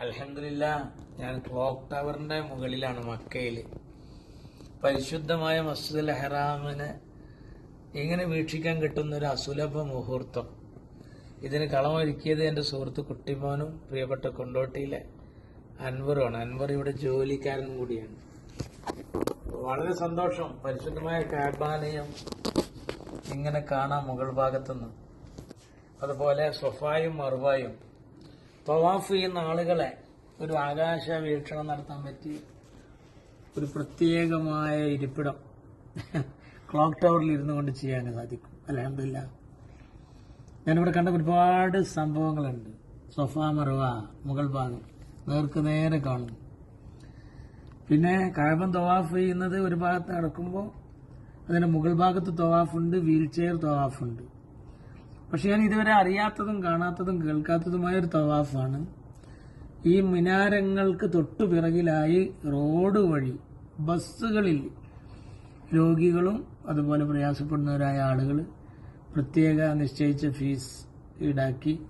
അലഹമില്ല ഞാൻ ക്ലോക്ക് ടവറിന്റെ മുകളിലാണ് മക്കയിൽ പരിശുദ്ധമായ മസ്ജിദ് അഹ്റാമിനെ ഇങ്ങനെ വീക്ഷിക്കാൻ കിട്ടുന്ന ഒരു അസുലഭ മുഹൂർത്തം. ഇതിന് കളമൊരുക്കിയത് എന്റെ സുഹൃത്ത് കുട്ടിമോനും പ്രിയപ്പെട്ട കൊണ്ടോട്ടിയിലെ അൻവറുമാണ്. അൻവർ ഇവിടെ ജോലിക്കാരനും കൂടിയാണ്. വളരെ സന്തോഷം. പരിശുദ്ധമായ കാബാലയം ഇങ്ങനെ കാണാം മുകൾ ഭാഗത്തുനിന്ന്. അതുപോലെ സൊഫായും മറുവായും തവാഫ് ചെയ്യുന്ന ആളുകളെ ഒരു ആകാശ വീക്ഷണം നടത്താൻ പറ്റി. ഒരു പ്രത്യേകമായ ഇരിപ്പിടം. ക്ലോക്ക് ടവറിൽ ഇരുന്നു കൊണ്ട് ചെയ്യാൻ സാധിക്കും. അലഹമില്ല ഞാനിവിടെ കണ്ട ഒരുപാട് സംഭവങ്ങളുണ്ട്. സൊഫ മറുവ മുഗൾ ഭാഗം. നേർക്ക് നേരെ കാണും പിന്നെ കാബൻ തവാഫ് ചെയ്യുന്നത് ഒരു ഭാഗത്ത് നടക്കുമ്പോൾ അതിന്റെ മുകൾ ഭാഗത്ത് തവാഫുണ്ട് വീൽ ചെയർ തവാഫുണ്ട്. പക്ഷെ ഞാൻ ഇതുവരെ അറിയാത്തതും കാണാത്തതും കേൾക്കാത്തതുമായ ഒരു തവാഫാണ്. ഈ മിനാരങ്ങൾക്ക് തൊട്ടു പിറകിലായി റോഡ് വഴി ബസ്സുകളിൽ രോഗികളും അതുപോലെ പ്രയാസപ്പെടുന്നവരായ ആളുകൾ പ്രത്യേക നിശ്ചയിച്ച ഫീസ് ഈടാക്കി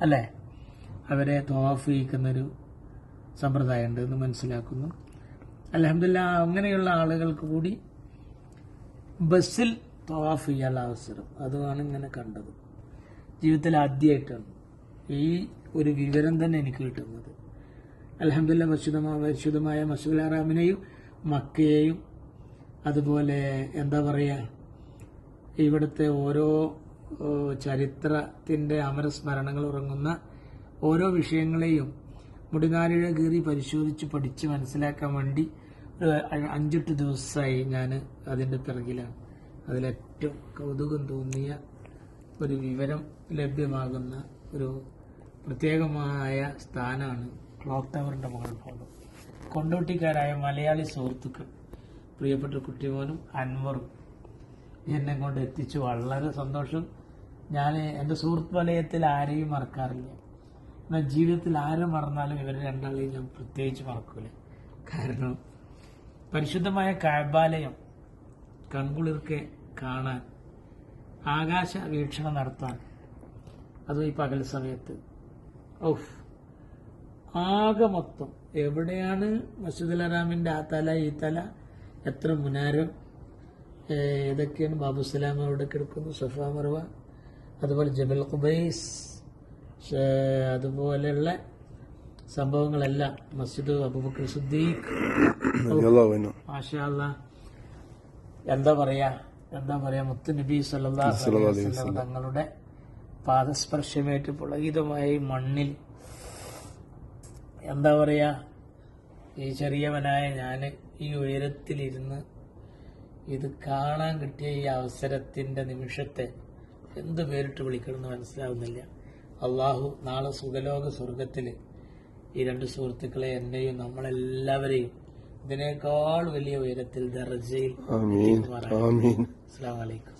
അല്ലേ? അവരെ തവാഫ് ചെയ്യിക്കുന്നൊരു സമ്പ്രദായമുണ്ട് എന്ന് മനസ്സിലാക്കുന്നു. അലഹമില്ല അങ്ങനെയുള്ള ആളുകൾക്ക് കൂടി ബസ്സിൽ തവാഫ് ചെയ്യാനുള്ള അവസരം. അതുമാണ് ഇങ്ങനെ കണ്ടത്. ജീവിതത്തിൽ ആദ്യമായിട്ടാണ് ഈ ഒരു വിവരം തന്നെ എനിക്ക് കിട്ടുന്നത്. അലഹമില്ല പരിശുദ്ധമായ പരിശുദ്ധമായ മസൂൽ അറാമിനെയും മക്കയെയും അതുപോലെ എന്താ പറയുക ഇവിടുത്തെ ഓരോ ചരിത്രത്തിന്റെ അമരസ്മരണകൾ ഉറങ്ങുന്ന ഓരോ വിഷയങ്ങളെയും മുടിനാലിഴ കീറി പരിശോധിച്ച് പഠിച്ച് മനസ്സിലാക്കാൻ വേണ്ടി ഒരു അഞ്ചെട്ട് ദിവസമായി ഞാൻ അതിന്റെ പിറകിലാണ്. അതിലേറ്റവും കൗതുകം തോന്നിയ ഒരു വിവരം ലഭ്യമാകുന്ന ഒരു പ്രത്യേകമായ സ്ഥാനമാണ് ക്ലോക്ക് ടവറിന്റെ മുകൾ ഭാഗം. കൊണ്ടോട്ടിക്കാരായ മലയാളി സുഹൃത്തുക്കൾ പ്രിയപ്പെട്ട കുട്ടിമോനും അൻവറും എന്നെ കൊണ്ട് എത്തിച്ചു. വളരെ സന്തോഷം. ഞാൻ എന്റെ സുഹൃത്ത് വലയത്തിൽ ആരെയും മറക്കാറില്ല. എന്നാൽ ജീവിതത്തിൽ ആരും മറന്നാലും ഇവർ രണ്ടാളെയും ഞാൻ പ്രത്യേകിച്ച് മറക്കൂല. കാരണം പരിശുദ്ധമായ കാബാലയം കൺകുളിർക്കെ കാണാൻ ആകാശ വീക്ഷണം നടത്താൻ. അതും ഈ പകൽ സമയത്ത്. ഓഫ് ആകെ മൊത്തം എവിടെയാണ് മസ്ജിദുൽ അറാമിന്റെ ആ തല ഈ തല? എത്ര മുനാരം? ഏതൊക്കെയാണ് ബാബു സലാം അവിടെ കിടക്കുന്നു? സഫ മറുവ അതുപോലെ ജബൽ ഖുബൈസ് അതുപോലെയുള്ള സംഭവങ്ങളെല്ലാം മസ്ജിദ് അബുബക്കർ സുദ്ദീഖ്. മാഷാ. എന്താ പറയാ? എന്താ പറയാ മുത്തു നബി വസല്ലം തങ്ങളുടെ പാദസ്പർശമേറ്റ് പുളകിതമായി മണ്ണിൽ എന്താ പറയാ ഈ ചെറിയവനായ ഞാൻ ഈ ഉയരത്തിലിരുന്ന് ഇത് കാണാൻ കിട്ടിയ ഈ അവസരത്തിന്റെ നിമിഷത്തെ എന്ത് പേരിട്ട് വിളിക്കണമെന്ന് മനസ്സിലാവുന്നില്ല. അള്ളാഹു നാളെ സുഖലോക സ്വർഗത്തിൽ ഈ രണ്ട് സുഹൃത്തുക്കളെ എന്നെയും നമ്മളെല്ലാവരെയും ഇതിനേക്കാൾ വലിയ ഉയരത്തിൽ ദർജയിൽ അസ്സാം വലൈക്കും